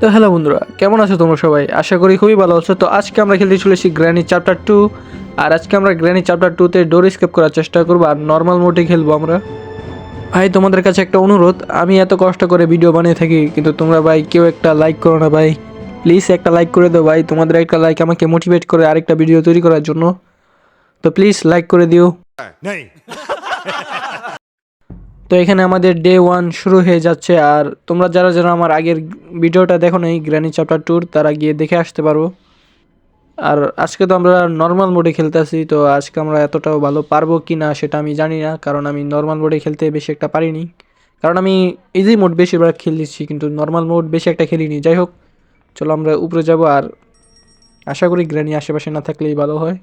তো হ্যালো বন্ধুরা, কেমন আছো তোমরা সবাই? আশা করি খুবই ভালো আছো। তো আজকে আমরা খেলতে চলেছি গ্র্যানি চ্যাপ্টার টু আর আজকে আমরা গ্র্যানি চ্যাপ্টার টুতে ডোর স্কেপ করার চেষ্টা করব আর নর্মাল মোডে খেলব আমরা। ভাই, তোমাদের কাছে একটা অনুরোধ, আমি এত কষ্ট করে ভিডিও বানিয়ে থাকি, কিন্তু তোমরা ভাই কেউ একটা লাইক করো না ভাই। প্লিজ একটা লাইক করে দাও ভাই, তোমাদের একটা লাইক আমাকে মোটিভেট করে আরেকটা ভিডিও তৈরি করার জন্য। তো প্লিজ লাইক করে দিও। नहीं তো এখানে আমাদের ডে ওয়ান শুরু হয়ে যাচ্ছে আর তোমরা যারা যারা আমার আগের ভিডিওটা দেখো নাই গ্র্যানি চ্যাপ্টার ট্যুর তারা গিয়ে দেখে আসতে পারো। আর আজকে তো আমরা নর্মাল মোডে খেলতে আসি তো আজকে আমরা এতটাও ভালো পারব কি না সেটা আমি জানি না, কারণ আমি নর্মাল মোডে খেলতে বেশি একটা পারিনি। কারণ আমি ইজি মোড বেশিরভাগ খেলেছি কিন্তু নর্মাল মোড বেশি একটা খেলিনি। যাই হোক, চলো আমরা উপরে যাব আর আশা করি গ্র্যানি আশেপাশে না থাকলেই ভালো হয়।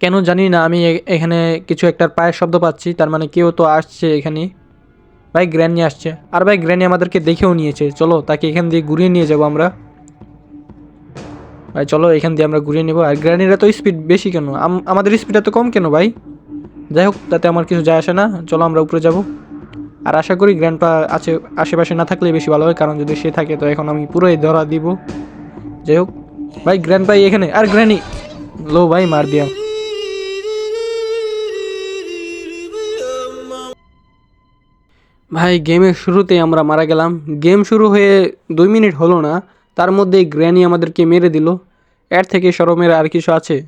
কেন জানি না, আমি এখানে কিছু একটার পায়ের শব্দ পাচ্ছি, তার মানে কেউ তো আসছে এখানে। ভাই, গ্র্যানি আসছে। আর ভাই, গ্র্যানি আমাদেরকে দেখেও নিয়েছে। চলো, তাকে এখান দিয়ে ঘুরিয়ে নিয়ে যাব আমরা। ভাই, চলো, এখান দিয়ে আমরা ঘুরিয়ে নেব। আর গ্র্যানির এত স্পিড বেশি কেন? আম- আমাদের স্পিড এত কম কেন ভাই? যাই হোক, তাতে আমার কিছু যায় আসে না। চলো, আমরা উপরে যাব। আর আশা করি গ্র্যান্ডপা আছে আশেপাশে না থাকলে বেশি ভালো হয়, কারণ যদি সে থাকে, তো এখন আমি পুরোই ধরা দিব। যাই হোক, ভাই গ্র্যান্ড পাই এখানে। আর গ্র্যানি, লো ভাই, মার দিয়া। ভাই গেমের শুরুতেই আমরা মারা গেলাম। গেম শুরু হয়ে দুই মিনিট হলো না, তার মধ্যেই গ্র্যানি আমাদেরকে মেরে দিল। এর থেকে সরমের আর কিছু আছে?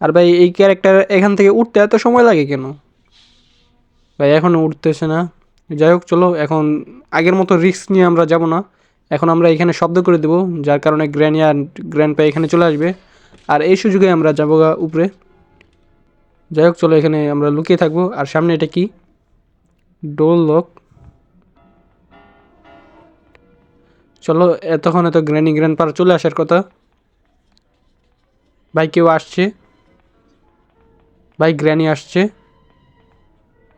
আর ভাই, এই ক্যারেক্টার এখান থেকে উঠতে এত সময় লাগে কেন? ভাই এখনও উঠতেছে না। যাই হোক, চলো, এখন আগের মতো রিস্ক নিয়ে আমরা যাব না। এখন আমরা এখানে শব্দ করে দেবো, যার কারণে গ্র্যানি আর গ্র্যান্ড পাই এখানে চলে আসবে। আর এই সুযোগে আমরা যাব গা উপরে। যাই হোক, চলো, এখানে আমরা লুকিয়ে থাকব। আর সামনে এটা কি? ডোল লক চলো, এতক্ষণ এত গ্র্যানি গ্র্যান্ড পার চলে আসার কথা। ভাই, কেউ আসছে? ভাই, গ্র্যানি আসছে।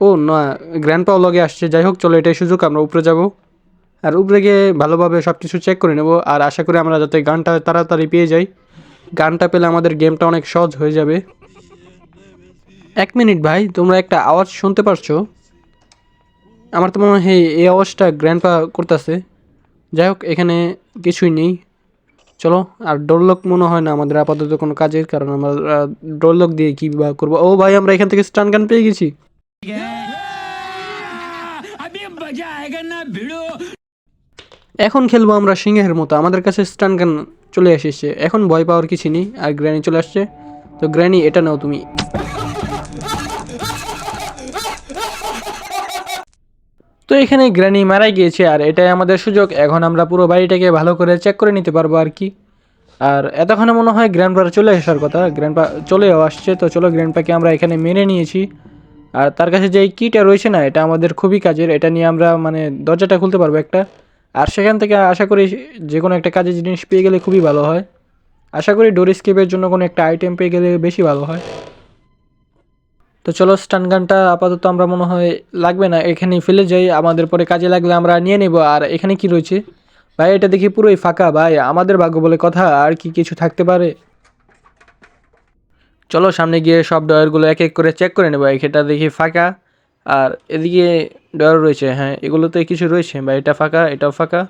ও, না গ্র্যান্ড পাও লগে আসছে। যাই হোক, চলো, এটাই সুযোগ, আমরা উপরে যাব। আর উপরে গিয়ে ভালোভাবে সব কিছু চেক করে নেব। আর আশা করি আমরা যাতে গানটা তাড়াতাড়ি পেয়ে যাই। গানটা পেলে আমাদের গেমটা অনেক সহজ হয়ে যাবে। এক মিনিট, ভাই, তোমরা একটা আওয়াজ শুনতে পারছ? আমার তো মনে হয়, এই- আওয়াজটা গ্র্যান্ডপা করতেছে। যাই হোক এখানে কিছুই নেই। চলো, আর ডোরলক মনে হয় না আমাদের আপাতত কোনো কাজের কারণ। আমরা ডোরলক দিয়ে কী বা করব? ও ভাই, আমরা এখান থেকে স্টান গান পেয়ে গেছি। এখন খেলব আমরা সিংহের মতো। আমাদের কাছে স্টান গান চলে এসেছে। এখন ভয় পাওয়ার কিছু নেই, আর গ্র্যানি চলে আসছে। তো গ্র্যানি এটা নাও তুমি। তো এখানে গ্র্যানি মারা গিয়েছে, আর এটাই আমাদের সুযোগ। এখন আমরা পুরো বাড়িটাকে ভালো করে চেক করে নিতে পারব আর কি। আর এতক্ষণে মনে হয় গ্র্যান্ডপা চলে আসার কথা। গ্র্যান্ডপা চলেও আসছে, তো চলো গ্র্যান্ডপাকে আমরা এখানে মেনে নিয়েছি। আর তার কাছে যে কিটা রয়েছে না, এটা আমাদের খুবই কাজের। এটা নিয়ে আমরা মানে দরজাটা খুলতে পারব একটা। আর সেখান থেকে আশা করি যে কোনো একটা কাজের জিনিস পেয়ে গেলে খুবই ভালো হয়। আশা করি ডোর স্কেপের জন্য কোনো একটা আইটেম পেয়ে গেলে বেশি ভালো হয়। তো চলো, স্টান গানটা আপাতত আমরা মনে হয় লাগবে না, এখানেই ফেলে যাই, আমাদের পরে কাজে লাগলে আমরা নিয়ে নেব। আর এখানে কি রয়েছে? ভাই, এটা দেখি পুরোই ফাঁকা, ভাই, আমাদের ভাগ্য বলে কথা, আর কি কিছু থাকতে পারে? চলো, সামনে গিয়ে সব ডয়ারগুলো এক এক করে চেক করে নেব এটা দেখি ফাঁকা। আর এদিকে ডয়ার রয়েছে হ্যাঁ এগুলোতে কিছু রয়েছে, ভাই, এটা ফাঁকা, এটাও ফাঁকা।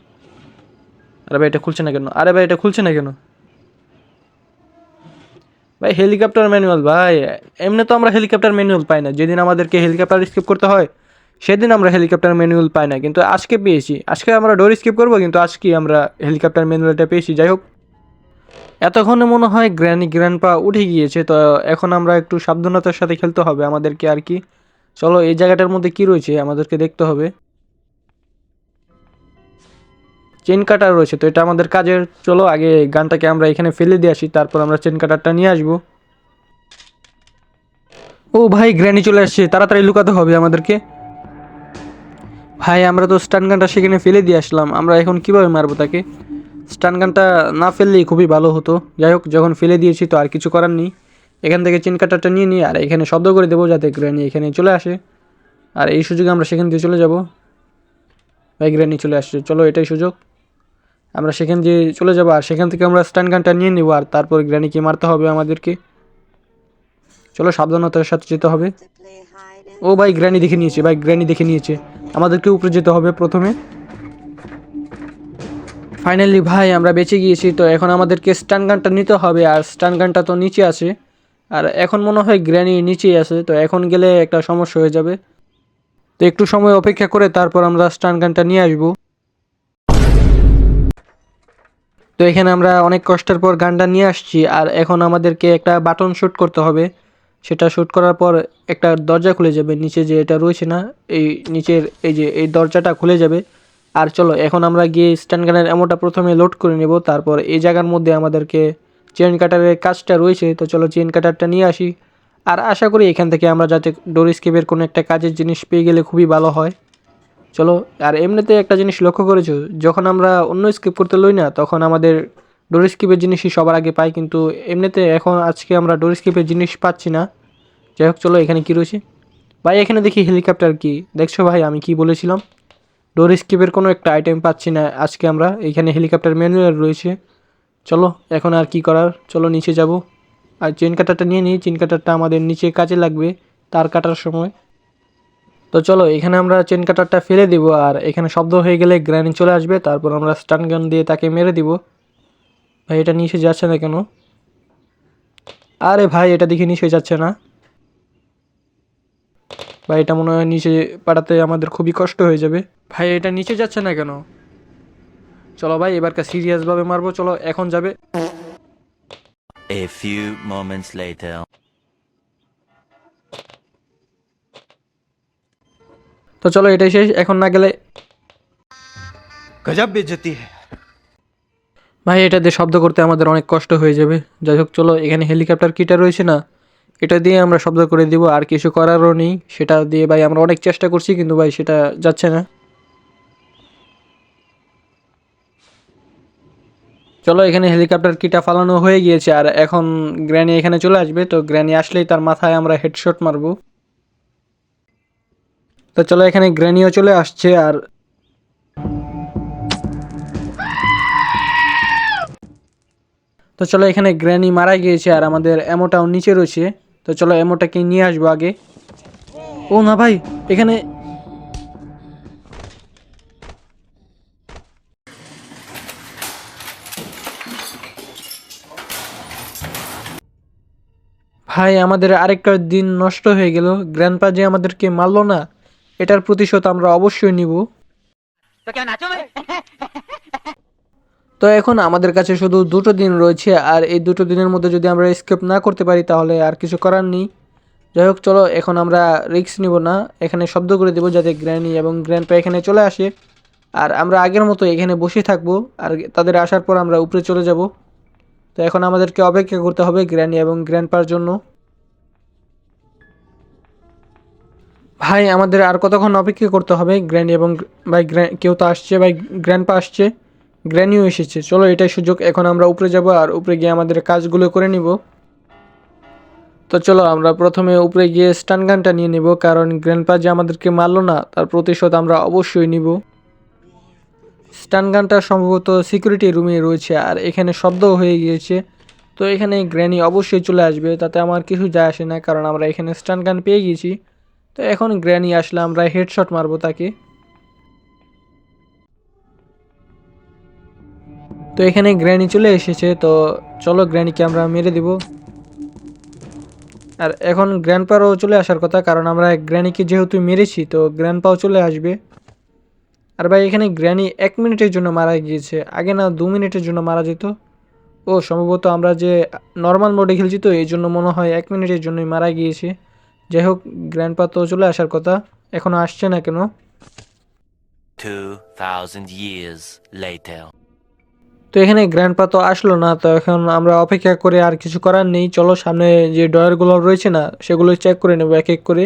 আরে ভাই, এটা খুলছে না কেন? আরে ভাই, এটা খুলছে না কেন? ভাই হেলিকপ্টার ম্যানুয়াল ভাই। এমনি তো আমরা হেলিকপ্টার ম্যানুয়াল পাই না। যেদিন আমাদেরকে হেলিকপ্টার স্কিপ করতে হয়, সেদিন আমরা হেলিকপ্টার ম্যানুয়াল পাই না। কিন্তু আজকে পেয়েছি। আজকে আমরা ডোর স্কিপ করব, কিন্তু আজকে আমরা হেলিকপ্টার ম্যানুয়ালটা পেয়েছি। যাই হোক, এতক্ষণে মনে হয় গ্র্যানি গ্র্যান্ডপা উঠে গিয়েছে, তো এখন আমরা একটু সাবধানতার সাথে খেলতে হবে আমাদেরকে আর কি। চলো, এই জায়গাটার মধ্যে কি রয়েছে আমাদেরকে দেখতে হবে। চেন কাটার রয়েছে, তো এটা আমাদের কাজের, চলো আগে গানটাকে আমরা এখানে ফেলে দিয়ে আসি, তারপর আমরা চেন কাটারটা নিয়ে আসব। ও ভাই গ্র্যানি চলে আসছে, তাড়াতাড়ি লুকাতে হবে আমাদেরকে। ভাই, আমরা তো স্টান গানটা সেখানে ফেলে দিয়ে আসলাম, আমরা এখন কীভাবে মারবো তাকে? স্টান গানটা না ফেললেই খুবই ভালো হতো, যাই হোক, যখন ফেলে দিয়েছি তো আর কিছু করার নেই। এখান থেকে চেন কাটারটা নিয়ে নিই আর এখানে শব্দ করে দেবো যাতে গ্র্যানি এখানে চলে আসে। আর এই সুযোগে আমরা সেখান দিয়ে চলে যাব। ভাই গ্র্যানি চলে আসছে, চলো এটাই সুযোগ। আমরা সেখান দিয়ে চলে যাব আর সেখান থেকে আমরা স্ট্যান্ড গানটা নিয়ে নেব আর তারপর গ্র্যানিকে মারতে হবে আমাদেরকে? চলো সাবধানতার সাথে যেতে হবে। ও ভাই, গ্র্যানি দেখে নিয়েছে, ভাই, গ্র্যানি দেখে নিয়েছে। আমাদেরকে উপরে যেতে হবে প্রথমে। ফাইনালি ভাই, আমরা বেঁচে গিয়েছি তো এখন আমাদেরকে স্টান গানটা নিতে হবে আর স্টান গানটা তো নিচে আছে। আর এখন মনে হয় গ্র্যানি নিচেই আছে তো এখন গেলে একটা সমস্যা হয়ে যাবে। তো একটু সময় অপেক্ষা করে তারপর আমরা স্টান গানটা নিয়ে আসব। তো এখানে আমরা অনেক কষ্টের পর গানটা নিয়ে আসছি, আর এখন আমাদেরকে একটা বাটন শ্যুট করতে হবে। সেটা শ্যুট করার পর একটা দরজা খুলে যাবে, নিচে যে এটা রয়েছে না, এই নিচের এই যে এই দরজাটা খুলে যাবে। আর চলো, এখন আমরা গিয়ে স্ট্যান্ড গানের এমনটা প্রথমে লোড করে নেব, তারপর এই জায়গার মধ্যে আমাদেরকে চেন কাটারের কাজটা রয়েছে। তো চলো চেন কাটারটা নিয়ে আসি। আর আশা করি এখান থেকে আমরা যাতে ডোর স্কেপের কোনো একটা কাজের জিনিস পেয়ে গেলে খুবই ভালো হয়। চলো, আর এমনিতে একটা জিনিস লক্ষ্য করেছ, যখন আমরা অন্য স্কিপ করতে লই না, তখন আমাদের ডোর স্কিপের জিনিসই সবার আগে পাই, কিন্তু এমনিতে এখন আজকে আমরা ডোর স্কিপের জিনিস পাচ্ছি না। যাই হোক, চলো, এখানে কী রয়েছে? ভাই, এখানে দেখি হেলিকপ্টার কি। দেখছ ভাই, আমি কি বলেছিলাম? ডোর স্কিপের কোনো একটা আইটেম পাচ্ছি না আজকে আমরা। এখানে হেলিকপ্টার ম্যানুয়াল রয়েছে। চলো, এখন আর কি করার? চলো, নিচে যাব। আর চেন কাটারটা নিয়ে নিই চেন কাটারটা আমাদের নিচে কাজে লাগবে, তার কাটার সময়। তো চলো, এখানে আমরা চেন কাটারটা ফেলে দিব আর এখানে শব্দ হয়ে গেলে গ্র্যানি চলে আসবে, তারপর আমরা স্টান গান দিয়ে তাকে মেরে দিব। ভাই, এটা নিচে যাচ্ছে না কেন? আরে ভাই, এটা দেখে নিচে যাচ্ছে না। ভাই, এটা মনে হয় নিচে পাঠাতে আমাদের খুবই কষ্ট হয়ে যাবে। ভাই, এটা নিচে যাচ্ছে না কেন? চলো ভাই এবারকার সিরিয়াসভাবে মারবো, চলো, এখন যাবে। A few moments later. তো চলো এটাই শেষ এখন না গেলে গজব বেজতি ভাই এটা দিয়ে শব্দ করতে আমাদের অনেক কষ্ট হয়ে যাবে। যাই হোক চলো এখানে হেলিকপ্টার কিটা রয়েছে না? এটা দিয়ে আমরা শব্দ করে দিব আর কিছু করারও নেই। সেটা দিয়ে ভাই আমরা অনেক চেষ্টা করছি কিন্তু ভাই সেটা যাচ্ছে না। চলো এখানে হেলিকপ্টার কিটা ফালানো হয়ে গিয়েছে আর এখন গ্র্যানি এখানে চলে আসবে। তো গ্র্যানি আসলেই তার মাথায় আমরা হেডশট মারবো। তো চলো এখানে গ্র্যানিও চলে আসছে আর তো চলো এখানে গ্র্যানি মারা গিয়েছে আর আমাদের এমোটাও নিচে রয়েছে। তো চলো এমোটাকে নিয়ে আসব আগে। ও না ভাই, এখানে ভাই, আমাদের আরেকটা দিন নষ্ট হয়ে গেল। গ্র্যান্ডপা যে আমাদেরকে মারলো না এটার প্রতিশোধ আমরা অবশ্যই নিব। তো এখন আমাদের কাছে শুধু দুটো দিন রয়েছে আর এই দুটো দিনের মধ্যে যদি আমরা স্কেপ না করতে পারি তাহলে আর কিছু করার নেই। যাই হোক চলো এখন আমরা রিস্ক নিব না। এখানে শব্দ করে দেবো যাতে গ্র্যানি এবং গ্র্যান্ডপা এখানে চলে আসে। আর আমরা আগের মতো এখানে বসে থাকব আর তাদের আসার পর আমরা উপরে চলে যাব। তো এখন আমাদেরকে অপেক্ষা করতে হবে গ্র্যানি এবং গ্র্যান্ডপার জন্য। ভাই, আমাদের আর কতক্ষণ অপেক্ষা করতে হবে? গ্র্যানি এবং ভাই কেউ তো আসছে, ভাই গ্র্যান্ডপা আসছে। গ্র্যানিও এসেছে। চলো, এটাই সুযোগ। এখন আমরা উপরে যাব আর উপরে গিয়ে আমাদের কাজগুলো করে নিব। তো চলো, আমরা প্রথমে উপরে গিয়ে স্টান গানটা নিয়ে নিব, কারণ গ্র্যান্ডপা যে আমাদেরকে মারলো না, তার প্রতিশোধ আমরা অবশ্যই নিব। স্টান গানটা সম্ভবত সিকিউরিটি রুমে রয়েছে, আর এখানে শব্দ হয়ে গিয়েছে। তো এখানে গ্র্যানি অবশ্যই চলে আসবে, তাতে আমার কিছু যায় আসে না, কারণ আমরা এখানে স্টান গান পেয়ে গিয়েছি। তো এখন গ্র্যানি আসলে আমরা হেডশট মারবো তাকে। তো এখানে গ্র্যানি চলে এসেছে, তো চলো গ্র্যানিকে আমরা মেরে দিব। আর এখন গ্র্যান্ডপারও চলে আসার কথা, কারণ আমরা গ্র্যানিকে যেহেতু মেরেছি, তো গ্র্যান্ডপাও চলে আসবে। আর ভাই, এখানে গ্র্যানি এক মিনিটের জন্য মারা গিয়েছে, আগে না দু মিনিটের জন্য মারা যেত। ও, সম্ভবত আমরা যে নর্মাল মোডে খেলছি তো, এই জন্য মনে হয় এক মিনিটের জন্যই মারা গিয়েছে। যাই হোক গ্র্যান্ডপা তো চলে আসার কথা এখনও আসছে না কেন? 2,000 years later. তো এখানে গ্র্যান্ডপা তো আসলো না তো এখন আমরা অপেক্ষা করে আর কিছু করার নেই। চলো সামনে যে ডয়ারগুলো রয়েছে না সেগুলো চেক করে নেব এক এক করে।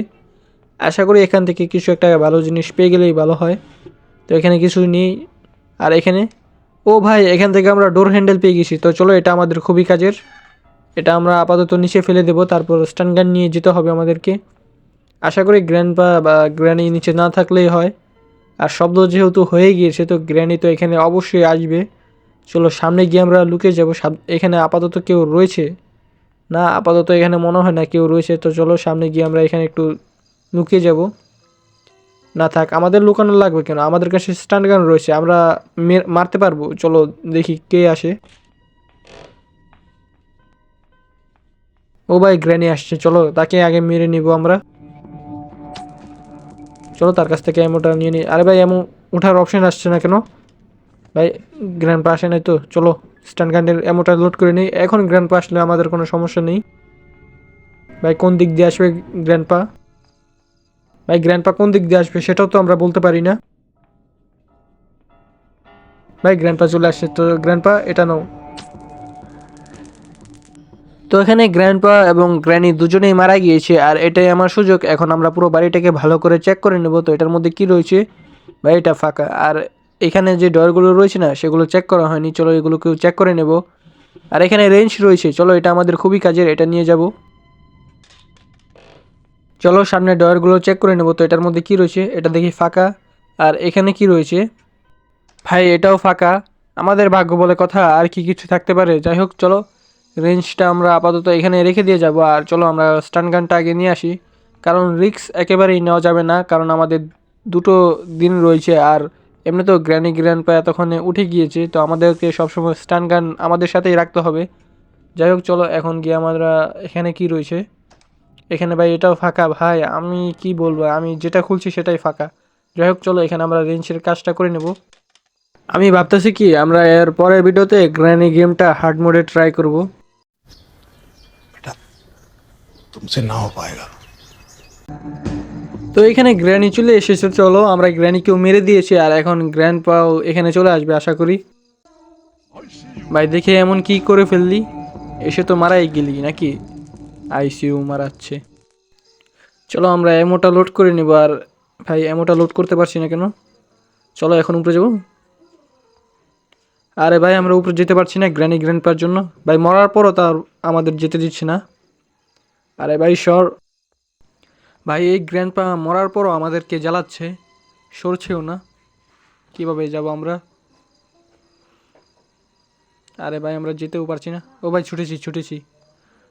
আশা করি এখান থেকে কিছু একটা ভালো জিনিস পেয়ে গেলেই ভালো হয়। তো এখানে কিছু নেই। আর এখানে? ও ভাই এখান থেকে আমরা ডোর হ্যান্ডেল পেয়ে গেছি। তো চলো এটা আমাদের খুবই কাজের। এটা আমরা আপাতত নিচে ফেলে দেবো, তারপর স্ট্যান্ড গান নিয়ে যেতে হবে আমাদেরকে। আশা করি গ্র্যান্ডপা বা গ্র্যানি নিচে না থাকলেই হয়। আর শব্দ যেহেতু হয়ে গিয়েছে, তো গ্র্যানি তো এখানে অবশ্যই আসবে। চলো সামনে গিয়ে আমরা লুকে যাব এখানে আপাতত কেউ রয়েছে? না, আপাতত এখানে মনে হয় না কেউ রয়েছে, তো চলো সামনে গিয়ে আমরা এখানে একটু লুকিয়ে যাব। না থাক, আমাদের লুকানো লাগবে কেন? আমাদের কাছে স্টান গান রয়েছে, আমরা মারতে পারব। চলো দেখি কে আসে। ও ভাই গ্র্যানি আসছে, চলো তাকে আগে মেরে নিব আমরা। চলো তার কাছ থেকে এমোটা নিয়ে নিই আরে ভাই এমন ওঠার অপশন আসছে না কেন? ভাই গ্র্যান্ড পা আসে নাই তো, চলো স্ট্যান্ড গানের এমোটা লোড করে নিই। এখন গ্র্যান্ড পা আসলে আমাদের কোনো সমস্যা নেই। ভাই, কোন দিক দিয়ে আসবে গ্র্যান্ড পা? ভাই গ্র্যান্ড পা কোন দিক দিয়ে আসবে সেটাও তো আমরা বলতে পারি না। ভাই গ্র্যান্ড পা চলে আসছে তো গ্র্যান্ড পা, এটা নাও। তো এখানে গ্র্যান্ড গ্র্যান্ডপা এবং গ্র্যানি দুজনেই মারা গিয়েছে, আর এটাই আমার সুযোগ। এখন আমরা পুরো বাড়িটাকে ভালো করে চেক করে নেব, তো এটার মধ্যে কি রয়েছে? বাড়িটা ফাঁকা। আর এখানে যে ডরগুলো রয়েছে না, সেগুলো চেক করা হয়নি। চলো এগুলোকেও চেক করে নেব। আর এখানে রেঞ্জ রয়েছে। চলো এটা আমাদের খুবই কাজের, এটা নিয়ে যাব। চলো সামনে ডয়ারগুলো চেক করে নেব, তো এটার মধ্যে কি রয়েছে? এটা দেখি ফাঁকা। আর এখানে কি রয়েছে? ভাই, এটাও ফাঁকা। আমাদের ভাগ্য বলে কথা, আর কি কিছু থাকতে পারে? যাই হোক, চলো। রেঞ্জটা আমরা আপাতত এখানে রেখে দিয়ে যাব। আর চলো আমরা স্টান গানটা আগে নিয়ে আসি। কারণ রিক্স একেবারেই নেওয়া যাবে না, কারণ আমাদের দুটো দিন রয়েছে। আর এমনিতেও গ্র্যানি গ্র্যান্ড পা এতক্ষণে উঠে গিয়েছে, তো আমাদেরকে সবসময় স্টান গান আমাদের সাথেই রাখতে হবে। যাই হোক, চলো এখন গিয়ে আমরা এখানে কি রয়েছে? এখানে ভাই, এটাও ফাঁকা। ভাই, আমি কি বলব? আমি যেটা খুলছি সেটাই ফাঁকা। যাই হোক, চলো এখানে আমরা রেঞ্জের কাজটা করে নেব। আমি ভাবতেছি কি, আমরা এর পরের ভিডিওতে গ্র্যানি গেমটা হার্ড মোডে ট্রাই করব। तुमसे ना हो पाएगा তো এখানে গ্র্যানি চলে এসেছে চলো আমরা গ্র্যানিকেও মেরে দিয়েছি আর এখন গ্র্যান্ড পাও এখানে চলে আসবে আশা করি ভাই দেখে এমন কি করে ফেললি এসে তো মারাই গেলি নাকি আইসিইউ মারাচ্ছে চলো আমরা এমোটা লোড করে নেব আর ভাই এমোটা লোড করতে পারছি না কেন চলো এখন উপরে যাবো আরে ভাই আমরা উপরে যেতে পারছি না গ্র্যানি গ্র্যান্ড পার জন্য ভাই মরার পরও তার আমাদের যেতে দিচ্ছে না আরে ভাই, সর। ভাই, এই গ্র্যান্ডপা মরার পরও আমাদেরকে জ্বালাচ্ছে। সরছেও না। কীভাবে যাব আমরা? আরে ভাই, আমরা যেতেও পারছি না। ও ভাই, ছুটেছি ছুটেছি।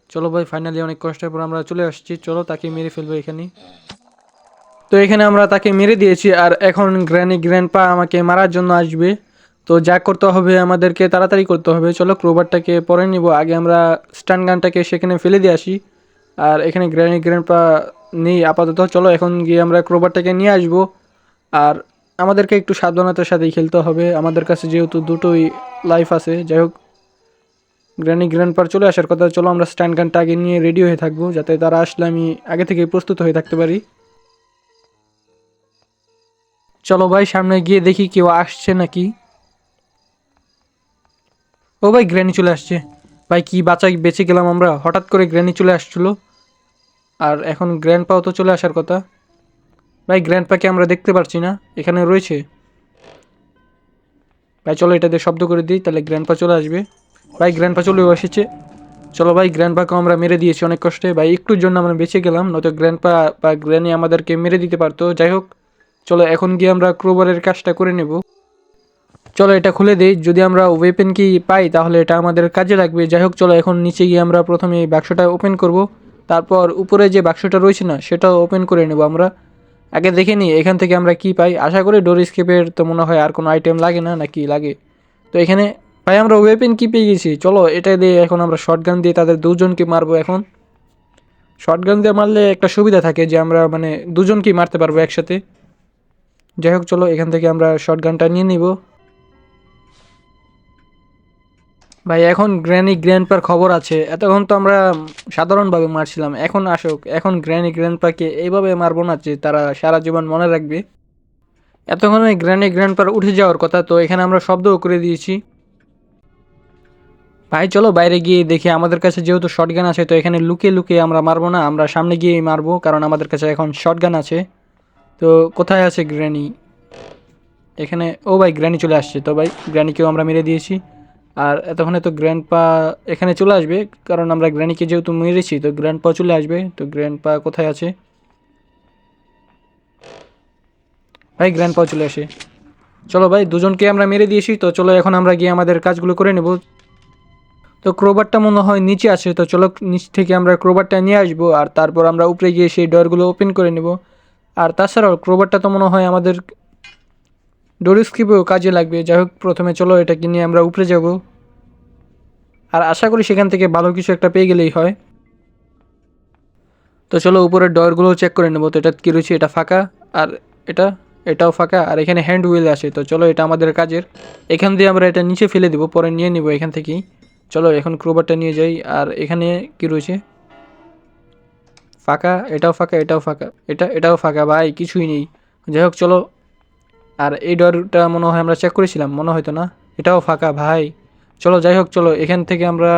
চলো ভাই ফাইনালি অনেক কষ্টের পর আমরা চলে আসছি। চলো, তাকে মেরে ফেলব এখানে তো এখানে আমরা তাকে মেরে দিয়েছি, আর এখন গ্র্যানি, গ্র্যান্ডপা আমাকে মারার জন্য আসবে। তো যা করতে হবে আমাদেরকে তাড়াতাড়ি করতে হবে। চলো, ক্রোবারটাকে পরে নিব। আগে আমরা স্টান গানটাকে সেখানে ফেলে দিয়ে আসি। আর এখানে গ্র্যানি গ্র্যান্ডপা নেই, আপাতত চলো এখন গিয়ে আমরা ক্রোবারটাকে নিয়ে আসব। আর আমাদেরকে একটু সাবধানতার সাথেই খেলতে হবে। আমাদের কাছে যেহেতু দুটোই লাইফ আছে, যাই হোক গ্র্যানি গ্র্যান্ডপার চলে আসার কথা, চলো আমরা স্ট্যান্ড গানটা আগে নিয়ে রেডি হয়ে থাকব, যাতে তারা আসলে আমি আগে থেকে প্রস্তুত হয়ে থাকতে পারি। চলো ভাই, সামনে গিয়ে দেখি কেউ আসছে নাকি। ও ভাই গ্র্যানি চলে আসছে। ভাই, কি বাঁচাই, বেঁচে গেলাম আমরা। হঠাৎ করে গ্র্যানি চলে আসছিল। আর এখন গ্র্যান্ড পাও তো চলে আসার কথা। ভাই গ্র্যান্ড পাকে আমরা দেখতে পারছি না, এখানে রয়েছে। ভাই, চলো এটা দিয়ে শব্দ করে দিই, তাহলে গ্র্যান্ড পা চলে আসবে। ভাই গ্র্যান্ড পা চলেও এসেছে। চলো ভাই গ্র্যান্ড পাকে আমরা মেরে দিয়েছি অনেক কষ্টে। ভাই, একটুর জন্য আমরা বেঁচে গেলাম, নয়তো গ্র্যান্ড পা বা গ্র্যানি আমাদেরকে মেরে দিতে পারতো। যাই হোক, চলো এখন গিয়ে আমরা ক্রোবারের কাজটা করে নেব। চলো এটা খুলে দিই, যদি আমরা ওয়েপেন কি পাই, তাহলে এটা আমাদের কাজে লাগবে। যাই হোক, চলো এখন নিচে গিয়ে আমরা প্রথমে এই বাক্সটা ওপেন করব। তারপর উপরে যে বাক্সটা রয়েছে না, সেটাও ওপেন করে নেব আমরা। আগে দেখে নিই, এখান থেকে আমরা কি পাই। আশা করি ডোর স্কেপের তো মনে হয় আর কোনো আইটেম লাগে না, নাকি লাগে? তো এখানে ভাই, আমরা ওয়েপেন কি পেয়ে গেছি? চলো, এটা দিয়ে এখন আমরা শর্ট গান দিয়ে তাদের দুজনকে মারবো এখন। শর্ট গান দিয়ে মারলে একটা সুবিধা থাকে যে আমরা মানে দুজনকেই মারতে পারব একসাথে। যাই হোক, চলো, এখান থেকে আমরা শর্ট গানটা নিয়ে নিব। ভাই, এখন গ্র্যানি গ্র্যান্ডপার খবর আছে। এতক্ষণ তো আমরা সাধারণভাবে মারছিলাম। এখন আসুক, এখন গ্র্যানি গ্র্যান্ডপাকে এইভাবে মারবো না যে তারা সারা জীবন মনে রাখবে। এতক্ষণে গ্র্যানি গ্র্যান্ডপার উঠে যাওয়ার কথা, তো এখানে আমরা শব্দও করে দিয়েছি। ভাই, চলো বাইরে গিয়ে দেখি। আমাদের কাছে যেহেতু শর্ট গান আছে, তো এখানে লুকিয়ে লুকিয়ে আমরা মারবো না। আমরা সামনে গিয়েই মারবো, কারণ আমাদের কাছে এখন শর্ট গান আছে। তো কোথায় আছে গ্র্যানি এখানে, ও ভাই গ্র্যানি চলে আসছে। তো ভাই গ্র্যানিকেও আমরা মেরে দিয়েছি। আর এতক্ষণে তো গ্র্যান্ড পা এখানে চলে আসবে, কারণ আমরা গ্র্যানিকে যেহেতু মেরেছি, তো গ্র্যান্ড পা চলে আসবে। তো গ্র্যান্ড পা কোথায় আছে? ভাই গ্র্যান্ড পা চলে আসে। চলো ভাই, দুজনকে আমরা মেরে দিয়েছি, তো চলো এখন আমরা গিয়ে আমাদের কাজগুলো করে নেব। তো ক্রোবারটা মনে হয় নিচে আছে, তো চলো নিচ থেকে আমরা ক্রোবারটা নিয়ে আসব, আর তারপর আমরা উপরে গিয়ে সেই ডোরগুলো ওপেন করে নেব। আর তাছাড়াও ক্রোবারটা তো মনে হয় আমাদের ডোরিস্কিপেও কাজে লাগবে। যাই হোক প্রথমে চলো এটাকে নিয়ে আমরা উপরে যাব। আর আশা করি সেখান থেকে ভালো কিছু একটা পেয়ে গেলেই হয়। তো চলো, উপরের ডয়ারগুলো চেক করে নেব। তো এটা কী রয়েছে? এটা ফাঁকা। আর এটা? এটাও ফাঁকা। আর এখানে হ্যান্ড হুইল আছে। তো চলো, এটা আমাদের কাজের। এখান দিয়ে আমরা এটা নিচে ফেলে দিব। পরে নিয়ে নিব এখান থেকেই। চলো, এখন ক্রোবারটা নিয়ে যাই। আর এখানে কি রয়েছে? ফাঁকা। এটাও ফাঁকা এটাও ফাঁকা। এটা, এটাও ফাঁকা। ভাই, কিছুই নেই। যাই হোক চলো আর এই ডরটা মনে হয় আমরা চেক করেছিলাম, মনে হয়তো না। এটাও ফাঁকা, ভাই। চলো, যাই হোক, চলো, এখান থেকে আমরা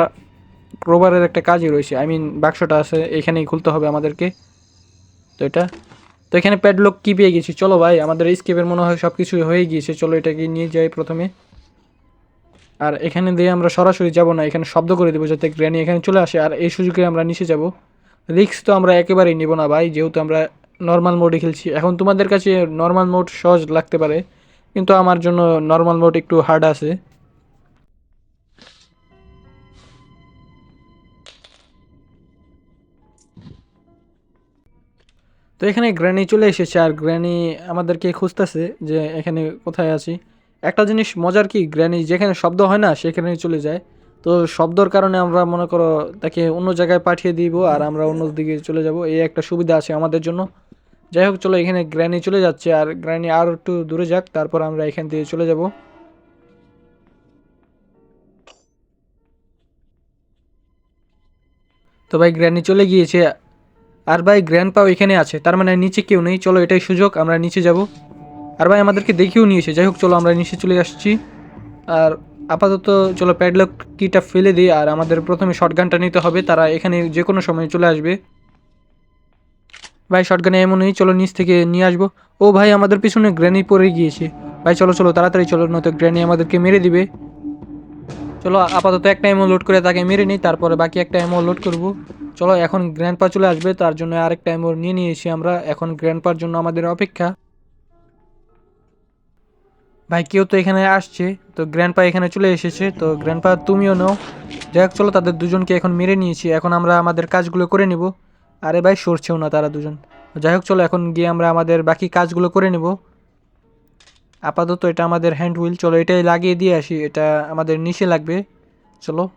রোবারের একটা কাজই রয়েছে। আই মিন বাক্সটা আছে, এখানেই খুলতে হবে আমাদেরকে। তো এটা। তো এখানে প্যাডলক কি পেয়ে গেছি? চলো, ভাই, আমাদের স্কেপের মনে হয় সব কিছু হয়ে গিয়েছে। চলো, এটাকে নিয়ে যাই প্রথমে। আর এখানে দিয়ে আমরা সরাসরি যাব না, এখানে শব্দ করে দেবো যাতে গ্র্যানি এখানে চলে আসে। আর এই সুযোগে আমরা নিচে যাব। রিক্স তো আমরা একেবারেই নেব না, ভাই, যেহেতু আমরা নর্মাল মোডে খেলছি। এখন তোমাদের কাছে নর্মাল মোড সহজ লাগতে পারে, কিন্তু আমার জন্য নর্মাল মোড একটু হার্ড আছে। তো এখানে গ্র্যানি চলে এসেছে, আর গ্র্যানি আমাদেরকে খুঁজতেছে যে এখানে কোথায় আছি। একটা জিনিস মজার কি গ্র্যানি যেখানে শব্দ হয় না সেখানে চলে যায়। তো শব্দর কারণে আমরা মনে করো তাকে অন্য জায়গায় পাঠিয়ে দিব আর আমরা অন্য দিকে চলে যাব। এই একটা সুবিধা আছে আমাদের জন্য। যাই হোক, চলো এখানে গ্র্যানি চলে যাচ্ছে আর গ্র্যানি আর একটু দূরে যাক, তারপর আমরা এখান থেকে চলে যাব। তো ভাই, গ্র্যানি চলে গিয়েছে। আর ভাই গ্র্যান্ড পাও এখানে আছে, তার মানে নিচে কেউ নেই। চলো, এটাই সুযোগ, আমরা নিচে যাব। আর ভাই, আমাদেরকে দেখেও নিয়েছে। যাই হোক, চলো, আমরা নিচে চলে আসছি। আর আপাতত চলো প্যাডলক কিটা ফেলে দিই আর আমাদের প্রথমে শর্টগানটা নিতে হবে। তারা এখানে যে কোনো সময় চলে আসবে। ভাই শর্টগানে এমনই চলো নিচ থেকে নিয়ে আসব। ও ভাই, আমাদের পিছনে গ্র্যানি পড়ে গিয়েছে। ভাই, চলো চলো, তাড়াতাড়ি চলো, নয়তো গ্র্যানি আমাদেরকে মেরে দিবে। চলো, আপাতত একটা এমও লোড করে তাকে মেরে নিই, তারপরে বাকি একটা এমও লোড করব। চলো, এখন গ্র্যান্ড পা চলে আসবে, তার জন্য আরেকটা এমও নিয়ে নিয়েছি আমরা। এখন গ্র্যান্ড পার জন্য আমাদের অপেক্ষা। ভাই, কেউ তো এখানে আসছে। তো গ্র্যান্ড পা এখানে চলে এসেছে। তো গ্র্যান্ড পা তুমিও নাও। যাই হোক, চলো, তাদের দুজনকে এখন মেরে নিয়েছি। এখন আমরা আমাদের কাজগুলো করে নিব। আরে ভাই, সরছেও না তারা দুজন। যাই হোক, চলো, এখন গিয়ে আমরা আমাদের বাকি কাজগুলো করে নেব। আপাতত এটা আমাদের হ্যান্ড হুইল চলো, এটাই লাগিয়ে দিয়ে আসি। এটা আমাদের নিচে লাগবে। চলো।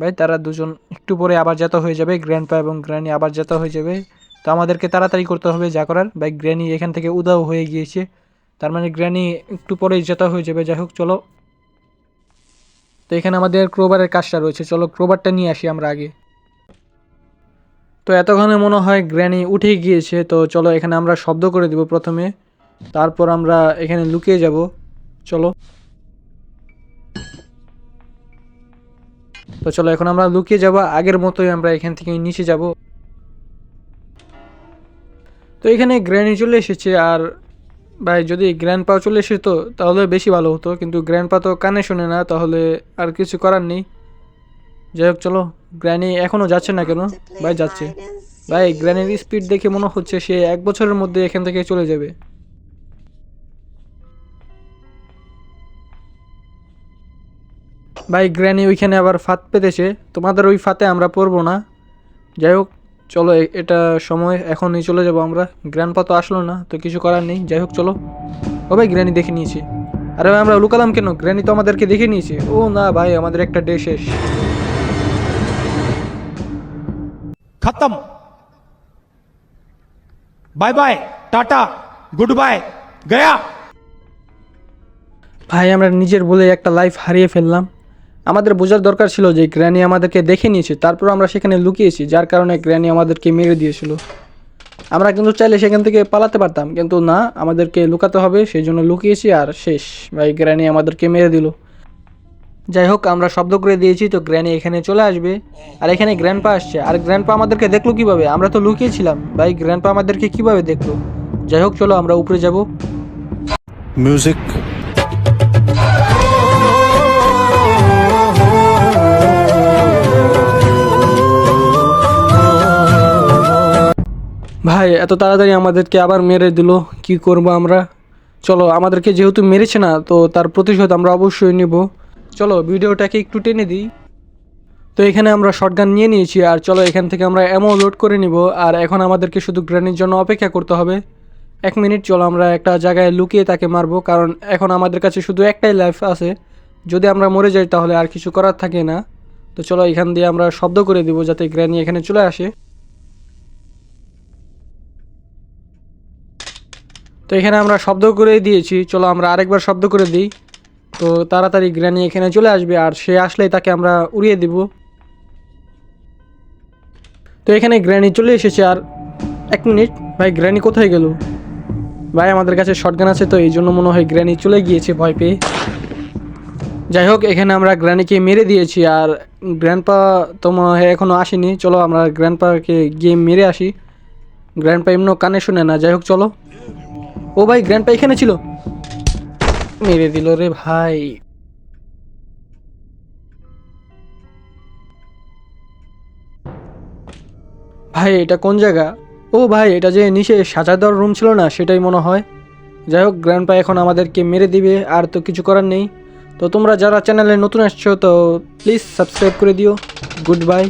ভাই, তারা দুজন একটু পরে আবার যেতে হয়ে যাবে। গ্র্যান্ডপা এবং গ্র্যানি আবার যেতে হয়ে যাবে। তো আমাদেরকে তাড়াতাড়ি করতে হবে যা করার। ভাই গ্র্যানি এখান থেকে উদাও হয়ে গিয়েছে। তার মানে গ্র্যানি একটু পরেই যেতে হয়ে যাবে। যাই হোক, চলো। তো এখানে আমাদের ক্রোবারের কাজটা রয়েছে। চলো, ক্রোবারটা নিয়ে আসি আমরা আগে। তো এতক্ষণে মনে হয় গ্র্যানি উঠে গিয়েছে। তো চলো, এখানে আমরা শব্দ করে দিব প্রথমে। তারপর আমরা এখানে লুকিয়ে যাব। চলো। তো চলো, এখন আমরা লুকিয়ে যাব। আগের মতোই আমরা এখান থেকে নিচে যাব। তো এখানে গ্র্যানি চলে এসেছে। আর ভাই, যদি গ্র্যান্ড পা চলে এসে তো তাহলে বেশি ভালো হতো। কিন্তু গ্র্যান্ড পা তো কানে শোনে না, তাহলে আর কিছু করার নেই। যাই হোক, চলো গ্র্যানি এখনও যাচ্ছে না কেন? ভাই, যাচ্ছে। ভাই গ্র্যানির স্পিড দেখে মনে হচ্ছে সে এক বছরের মধ্যে এখান থেকে চলে যাবে। ভাই গ্র্যানি ওইখানে আবার ফাত পেতেছে। তোমাদের ওই ফাতে আমরা পড়ব না। যাই হোক চলো এটা সময় এখনই চলে যাব আমরা। গ্র্যান্ডপা তো আসলো না তো কিছু করার নেই। যাই হোক চলো। ও ভাই গ্র্যানি দেখে নিয়েছি। আরে ভাই আমরা লুকালাম কেন? গ্র্যানি তো আমাদেরকে দেখে নিয়েছে। ও না ভাই আমাদের একটা ডে শেষ। খতম। Bye bye tata goodbye গয়া। ভাই আমরা নিজের বলে একটা লাইফ হারিয়ে ফেললাম। আমাদের বোঝার দরকার ছিল যে গ্র্যানি আমাদেরকে দেখে নিয়েছে তারপর আমরা সেখানে লুকিয়েছি, যার কারণে গ্র্যানি আমাদেরকে মেরে দিয়েছিল। আমরা কিন্তু চাইলে সেখান থেকে পালাতে পারতাম, কিন্তু না, আমাদেরকে লুকাতে হবে সেই জন্য লুকিয়েছি আর শেষ। ভাই, গ্র্যানি আমাদেরকে মেরে দিল। যাই হোক, আমরা শব্দ করে দিয়েছি, তো গ্র্যানি এখানে চলে আসবে। আর এখানে গ্র্যান্ডপা আসছে। আর গ্র্যান্ডপা আমাদেরকে দেখল কীভাবে? আমরা তো লুকিয়েছিলাম। ভাই, গ্র্যান্ডপা আমাদেরকে কীভাবে দেখল? যাই হোক, চলো আমরা উপরে যাব। মিউজিক ভাই, এত তাড়াতাড়ি আমাদেরকে আবার মেরে দিল, কি করব আমরা? চলো, আমাদেরকে যেহেতু মেরেছে না, তো তার প্রতিশোধ আমরা অবশ্যই নেব। চলো, ভিডিওটাকে একটু টেনে দিই। তো এখানে আমরা শর্টগান নিয়ে নিয়েছি, আর চলো, এখান থেকে আমরা এমও লোড করে নিব, আর এখন আমাদেরকে শুধু গ্রানির জন্য অপেক্ষা করতে হবে। এক মিনিট, চলো, আমরা একটা জায়গায় লুকিয়ে তাকে মারবো, কারণ এখন আমাদের কাছে শুধু একটাই লাইফ আছে। যদি আমরা মরে যাই, তাহলে আর কিছু করার থাকে না। তো চলো, এখান দিয়ে আমরা শব্দ করে দিব, যাতে গ্র্যানি এখানে চলে আসে। তো এখানে আমরা শব্দ করে দিয়েছি। চলো আমরা আরেকবার শব্দ করে দিই। তো তাড়াতাড়ি গ্র্যানি এখানে চলে আসবে আর সে আসলেই তাকে আমরা উড়িয়ে দিব। তো এখানে গ্র্যানি চলে এসেছে আর এক মিনিট, ভাই গ্র্যানি কোথায় গেল? ভাই আমাদের কাছে শটগান আছে তো এই জন্য মনে হয় গ্র্যানি চলে গিয়েছে ভয় পেয়ে। যাই হোক, এখানে আমরা গ্র্যানিকে মেরে দিয়েছি আর গ্র্যান্ডপা তো হয় এখনও আসেনি। চলো আমরা গ্র্যান্ডপাকে গিয়ে মেরে আসি। গ্র্যান্ডপা এমনও কানে শুনে না। যাই হোক, চলো। ও ভাই গ্র্যান্ডপা এখানে ছিল। মেরে দিল রে ভাই। ভাই, এটা কোন জায়গা? ও ভাই, এটা যে নিচে সাজা দেওয়ার রুম ছিল না, সেটাই মনে হয়। যাই হোক, গ্র্যান্ডপা এখন আমাদেরকে মেরে দিবে, আর তো কিছু করার নেই। তো তোমরা যারা চ্যানেলে নতুন আসছো, তো প্লিজ সাবস্ক্রাইব করে দিও। Good bye